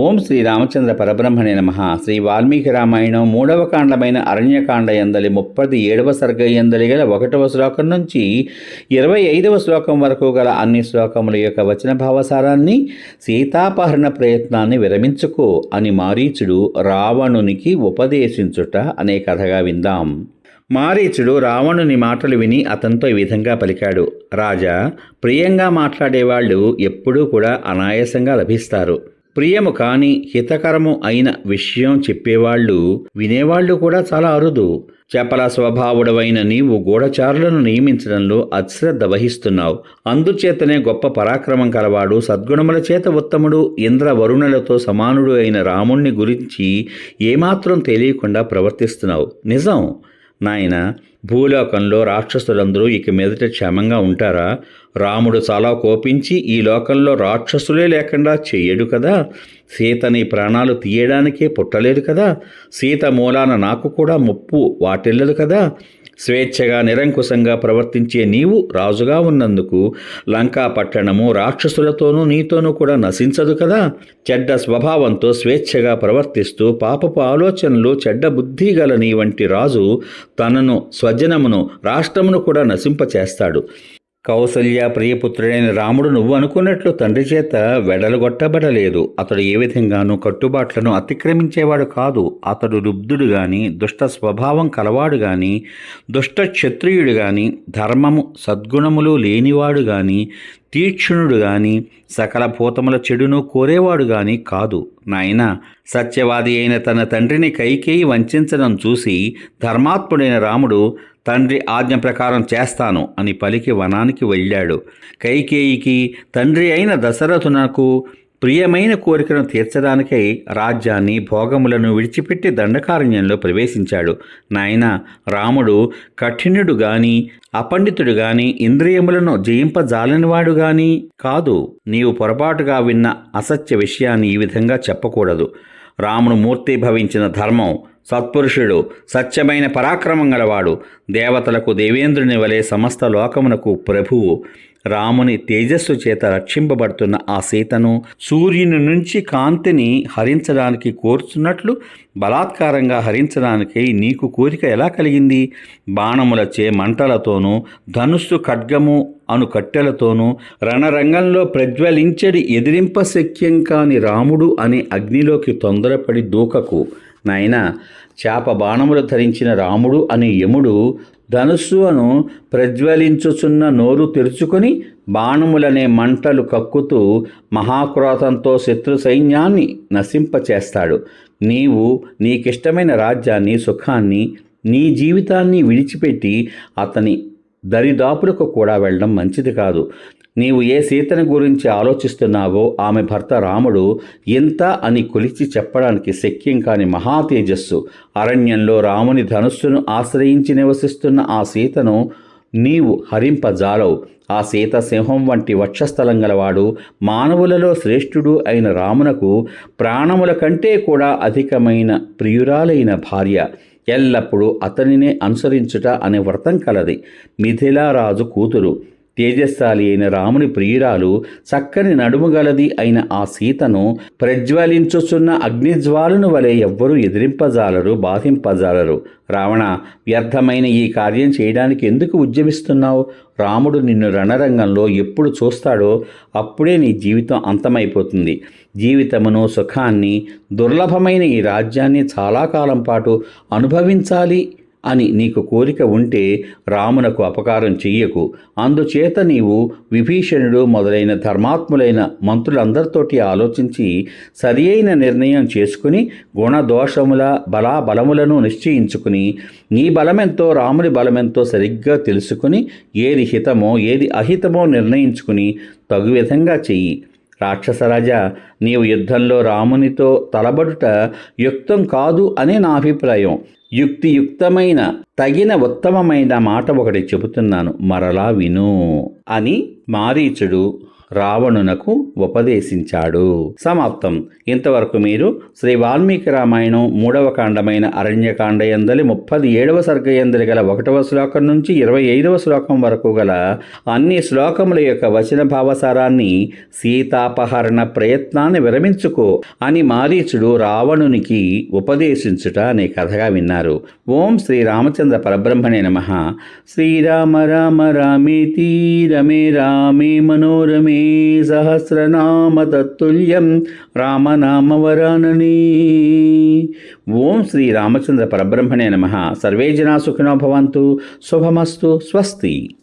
ఓం శ్రీ రామచంద్ర పరబ్రహ్మణే నమ. శ్రీ వాల్మీకి రామాయణం మూడవ కాండమైన అరణ్యకాండ ఎందలి ముప్పది ఏడవ సర్గ ఎందలి గల ఒకటవ శ్లోకం నుంచి ఇరవై ఐదవ శ్లోకం వరకు గల అన్ని శ్లోకముల యొక్క వచన భావసారాన్ని సీతాపహరణ ప్రయత్నాన్ని విరమించుకో అని మారీచుడు రావణునికి ఉపదేశించుట అనే కథగా విందాం. మారీచుడు రావణుని మాటలు విని అతనితో ఈ విధంగా పలికాడు. రాజా ప్రియంగా మాట్లాడేవాళ్ళు ఎప్పుడూ కూడా అనాయాసంగా లభిస్తారు. ప్రియము కాని హితకరము అయిన విషయం చెప్పేవాళ్ళు వినేవాళ్ళు కూడా చాలా అరుదు. చపల స్వభావుడవైన నీవు గూఢచారులను నియమించడంలో అశ్రద్ధ వహిస్తున్నావు. అందుచేతనే గొప్ప పరాక్రమం కలవాడు సద్గుణముల చేత ఉత్తముడు ఇంద్ర వరుణులతో సమానుడు అయిన రాముణ్ణి గురించి ఏమాత్రం తెలియకుండా ప్రవర్తిస్తున్నావు. నిజం. నాయన భూలోకంలో రాక్షసులందరూ ఇక మీదట క్షేమంగా ఉంటారా? రాముడు చాలా కోపించి ఈ లోకంలో రాక్షసులే లేకుండా చెయ్యడు కదా? సీతని ప్రాణాలు తీయడానికే పుట్టలేదు కదా? సీత మూలాన నాకు కూడా ముప్పు వాటిల్లదు కదా? స్వేచ్ఛగా నిరంకుశంగా ప్రవర్తించే నీవు రాజుగా ఉన్నందుకు లంకా పట్టణము రాక్షసులతోనూ నీతోనూ కూడా నశించదు కదా? చెడ్డ స్వభావంతో స్వేచ్ఛగా ప్రవర్తిస్తూ పాపపు ఆలోచనలు చెడ్డ బుద్ధి గల నీ వంటి రాజు తనను స్వజనమును రాష్ట్రమును కూడా నశింపచేస్తాడు. కౌసల్య ప్రియపుత్రుడైన రాముడు నువ్వు అనుకున్నట్లు తండ్రి చేత వెడలగొట్టబడలేదు. అతడు ఏ విధంగానూ కట్టుబాట్లను అతిక్రమించేవాడు కాదు. అతడు రుబ్ధుడు గాని దుష్ట స్వభావం కలవాడు గాని దుష్ట క్షత్రియుడు గాని ధర్మము సద్గుణములు లేనివాడు గాని తీక్షణుడు గాని సకల భూతముల చెడును కోరేవాడు గాని కాదు. నాయన సత్యవాది అయిన తన తండ్రిని కైకేయి వంచడం చూసి ధర్మాత్ముడైన రాముడు తండ్రి ఆజ్ఞ ప్రకారం చేస్తాను అని పలికి వనానికి వెళ్ళాడు. కైకేయికి తండ్రి అయిన దశరథునకు ప్రియమైన కోరికను తీర్చడానికై రాజ్యాన్ని భోగములను విడిచిపెట్టి దండకారణ్యంలో ప్రవేశించాడు. నాయన రాముడు కఠినుడు గాని అపండితుడు గాని ఇంద్రియములను జయింపజాలనివాడు గాని కాదు. నీవు పొరపాటుగా విన్న అసత్య విషయాన్ని ఈ విధంగా చెప్పకూడదు. రాముడు మూర్తి భవించిన ధర్మం సత్పురుషుడు సత్యమైన పరాక్రమం గలవాడు. దేవతలకు దేవేంద్రుని వలె సమస్త లోకమునకు ప్రభువు. రాముని తేజస్సు చేత రక్షింపబడుతున్న ఆ సీతను సూర్యుని నుంచి కాంతిని హరించడానికి కోరుచున్నట్లు బలాత్కారంగా హరించడానికి నీకు కోరిక ఎలా కలిగింది? బాణములచే మంటలతోనూ ధనుస్సు ఖడ్గము అను కట్టెలతోనూ రణరంగంలో ప్రజ్వలించడి ఎదిరింప శక్యం కాని రాముడు అనే అగ్నిలోకి తొందరపడి దూకకు. నాయన చేప బాణములు ధరించిన రాముడు అనే యముడు ధనుస్సును ప్రజ్వలించుచున్న నోరు తెరుచుకొని బాణములనే మంటలు కక్కుతూ మహాక్రోధంతో శత్రు సైన్యాన్ని నశింపచేస్తాడు. నీవు నీకిష్టమైన రాజ్యాన్ని సుఖాన్ని నీ జీవితాన్ని విడిచిపెట్టి అతని దరిదాపులకు కూడా వెళ్ళడం మంచిది కాదు. నీవు ఏ సీతను గురించి ఆలోచిస్తున్నావో ఆమె భర్త రాముడు ఎంత అని కొలిచి చెప్పడానికి శక్యం కాని మహా తేజస్సు అరణ్యంలో రాముని ధనుస్సును ఆశ్రయించి నివసిస్తున్న ఆ సీతను నీవు హరింపజాలవు. ఆ సీత సింహం వంటి వక్షస్థలం గలవాడు మానవులలో శ్రేష్ఠుడు అయిన రామునకు ప్రాణముల కంటే కూడా అధికమైన ప్రియురాలైన భార్య. ఎల్లప్పుడూ అతనినే అనుసరించుట అనే వ్రతం కలది. మిథిలారాజు కూతురు తేజస్శాలి అయిన రాముని ప్రియురాలు చక్కని నడుము గలది అయిన ఆ సీతను ప్రజ్వలించుచున్న అగ్నిజ్వాలను వలె ఎవ్వరూ ఎదిరింపజాలరు బాధింపజాలరు. రావణ వ్యర్థమైన ఈ కార్యం చేయడానికి ఎందుకు ఉద్యమిస్తున్నావు? రాముడు నిన్ను రణరంగంలో ఎప్పుడు చూస్తాడో అప్పుడే నీ జీవితం అంతమైపోతుంది. జీవితమును సుఖాన్ని దుర్లభమైన ఈ రాజ్యాన్ని చాలా కాలం పాటు అనుభవించాలి అని నీకు కోరిక ఉంటే రామునకు అపకారం చెయ్యకు. అందుచేత నీవు విభీషణుడు మొదలైన ధర్మాత్ములైన మంత్రులందరితోటి ఆలోచించి సరి అయిన నిర్ణయం చేసుకుని గుణదోషముల బలాబలములను నిశ్చయించుకుని నీ బలమెంతో రాముని బలమెంతో సరిగ్గా తెలుసుకుని ఏది హితమో ఏది అహితమో నిర్ణయించుకుని తగు విధంగా చెయ్యి. రాక్షసరాజా నీవు యుద్ధంలో రామునితో తలబడుట యుక్తం కాదు అనే నా అభిప్రాయం. యుక్తియుక్తమైన తగిన ఉత్తమమైన మాట ఒకటి చెబుతున్నాను మరలా విను అని మారీచుడు రావణునకు ఉపదేశించాడు. సమాప్తం. ఇంతవరకు మీరు శ్రీ వాల్మీకి రామాయణం మూడవ కాండమైన అరణ్యకాండ ఎందలి ముప్పది ఏడవ సర్గ ఎందలి గల ఒకటవ శ్లోకం నుంచి ఇరవై ఐదవ శ్లోకం వరకు గల అన్ని శ్లోకముల యొక్క వచన భావసారాన్ని సీతాపహరణ ప్రయత్నాన్ని విరమించుకో అని మారీచుడు రావణునికి ఉపదేశించుట అనే కథగా విన్నారు. ఓం శ్రీ రామచంద్ర పరబ్రహ్మణే నమ. శ్రీరామ రామ రామేతి రమే రామే మనోరమే సహస్రనామతత్తుల్యం రామనామవరానని. ఓం శ్రీ రామచంద్ర పరబ్రహ్మణే నమ. సర్వే జనా సుఖినో భవంతు. శుభమస్తు. స్వస్తి.